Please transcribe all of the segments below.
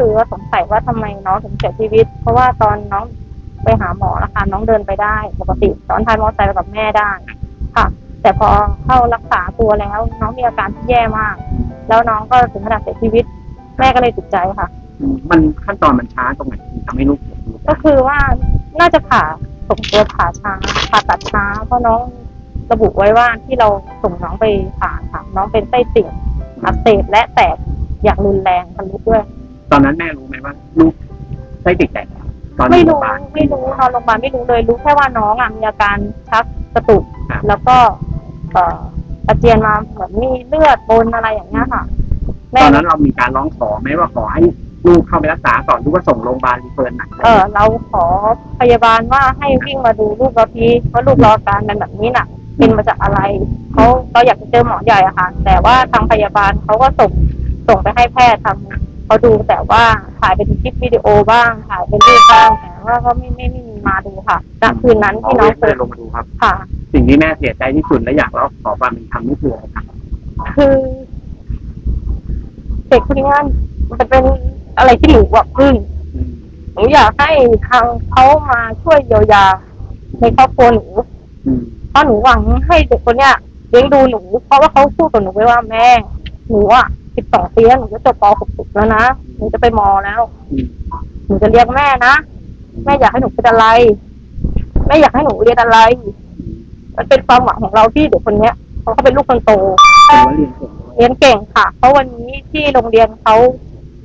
ครับก็คือว่าสงสัยว่าทำไมน้องถึงเสียชีวิต เพราะว่าตอนน้องไปหาหมอนะคะน้องเดินไปได้ปกติตอนทานมอเตอร์ไซค์ไปกับแม่ได้ค่ะ แต่พอเข้ารักษาตัวแล้ว น้องมีอาการที่แย่มาก แล้วน้องก็ถึงขนาดเสียชีวิต แม่ก็เลยติดใจค่ะอืมมันขั้นตอนมันช้าตรงไหนถึงทำให้ลูกเสียชีวิตก็คือว่าน่าจะผ่าส่งตัวผ่าช้าผ่าตัดช้า เพราะน้องระบุไว้ว่าที่เราส่งน้องไปผ่าค่ะน้องเป็นไส้ติ่งอักเสบและแตกอย่างรุนแรงทะลุด้วย ตอนนั้นแม่รู้ไหมว่าลูกไส้ติดแตกตอนไม่อยู่โงพรู้ยาบาล ไม่รู้นอนโรงพยาบาลไม่รู้เลยรู้แค่ว่าน้องอะมีอาการชักกระตุก ครับ แล้วก็เอ่ออาเจียนมาเหมือนมีเลือดบนอะไรอย่างเงี้ยค่ะ แม่ตอนนั้นเรามีการร้องขอไหมว่าขอให้ลูกเข้าไปรักษาก่อนหรือว่าส่งโรงพยาบาลรีเฟิร์นไหนเออเราขอพยาบาลว่าให้วิ่งมาดูลูกเราทีว่าลูกเราอาการเป็นแบบนี้น่ะ เป็นมาจากอะไรเขาเราอยากจะเจอหมอใหญ่อะค่ะ แต่ว่าทางพยาบาลเขาก็ส่งส่งไปให้แพทย์ทำ เขาดูแต่ว่าถ่ายเป็นคลิปวิดีโอบ้างถ่ายเป็นรูปบ้างแต่ว่าก็ไม่ไม่ไม่มีมาดูค่ะณคืนนั้นที่น้องเจไม่อได้ลงมาดูครับ ค่ะ สิ่งที่แม่เสียใจที่สุดและอยากร้องขอความเป็นธรรมนี่คืออะไรครับคือเด็กคนนี้มันจะเป็นอะไรที่หนูแบบพึ่งอืมหนูอยากให้ทางเขามาช่วยเยียวยาในครอบครัวหนูอืมเพราะหนูหวังให้เด็กคนเนี้ยเลี้ยงดูหนู เพราะว่าเขาพูดกับหนูไว้ว่าแม่ หนูอะสิบสองปีแล้วหนูจะจบป .6 แล้วนะหนูจะไปมแล้วหนูจะเลี้ยงแม่นะแม่อยากให้หนูเป็นอะไรแม่อยากให้หนูเรียนอะไร มันเป็นความหวังของเราที่เด็กคนเนี้ยเขาเขาเป็นลูกคนโตเรียนเก่งค่ะ เพราะวันนี้ที่โรงเรียนเขา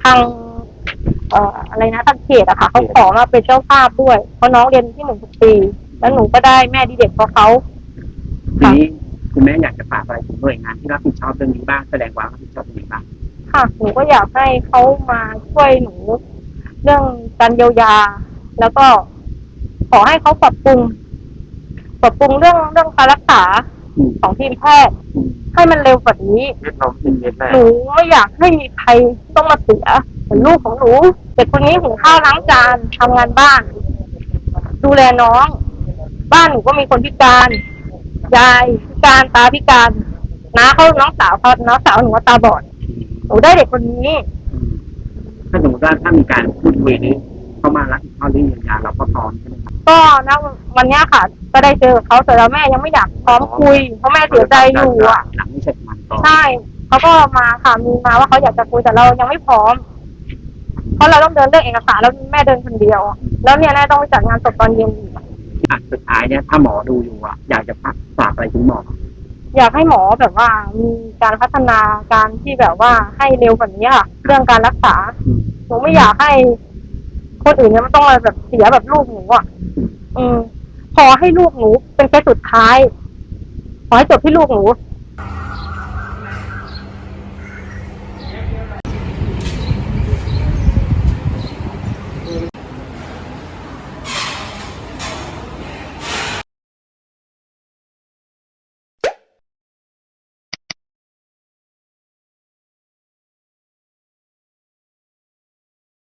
ทางเอ่ออะไรนะทางเขตอะค่ะเขาขอมาเป็นเจ้าภาพด้วย เพราะน้องเรียนที่หนึ่งปีแล้วหนูก็ได้แม่ดีเด็กเพราะเขาทีนี้ คุณแม่อยากจะฝากอะไรถึงหน่วยงานที่รับผิดชอบเรื่องนี้บ้างแสดงความรับผิดชอบตรงนี้บ้างค่ะหนูก็อยากให้เขามาช่วยหนู เรื่องการเยียวยา แล้วก็ขอให้เขาปรับปรุง ปรับปรุงเรื่องเรื่องการรักษาอืมของทีมแพทย์ อืมให้มันเร็วกว่านี้เม็ดเราเป็นเม็ดแม่หนูไม่อยากให้มีใครต้องมาเสียเหมือนลูกของหนูเด็กคนนี้หุงข้าวล้างจานทำงานบ้าน ดูแลน้อง บ้านหนูก็มีคนพิการยายพิ การตาพิการน้าเขาน้องสาวเขาน้องสาวหนูว่าตาบอดหนูได้เด็กคนนี้อืมถ้าสมมติว่าถ้ามีการพูดคุยนี้เข้ามารับผิดชอบเรื่องเยียวยาเราก็พร้อมใช่ไหมครับก็นะวันเนี้ยค่ะ ก็ได้เจอเขาแต่แล้วแม่ยังไม่อยากพร้อมคุย เพราะแม่เสียใจอยู่อะ หลังไม่เสร็จมันก่อนใช่เขาก็มาค่ะมีมาว่าเขาอยากจะคุยแต่เรายังไม่พร้อม เพราะเราต้องเดินเรื่องเอกสารแล้วแม่เดินคนเดียว แล้วเนี่ยแม่ต้องไปจัดงานศพตอนเย็นอีกอะสุดท้ายเนี่ยถ้าหมอดูอยู่อะอยากจะฝากอะไรถึงหมอ อยากให้หมอแบบว่ามีการพัฒนาการที่แบบว่าให้เร็วกว่านี้ค่ะเรื่องการรักษาอืม หนูไม่อยากให้ คนอื่นเนี่ยมันต้องมาแบบเสียแบบลูกหนูอะอืม ขอให้ลูกหนูเป็นแค่สุดท้าย ขอให้จบที่ลูกหนู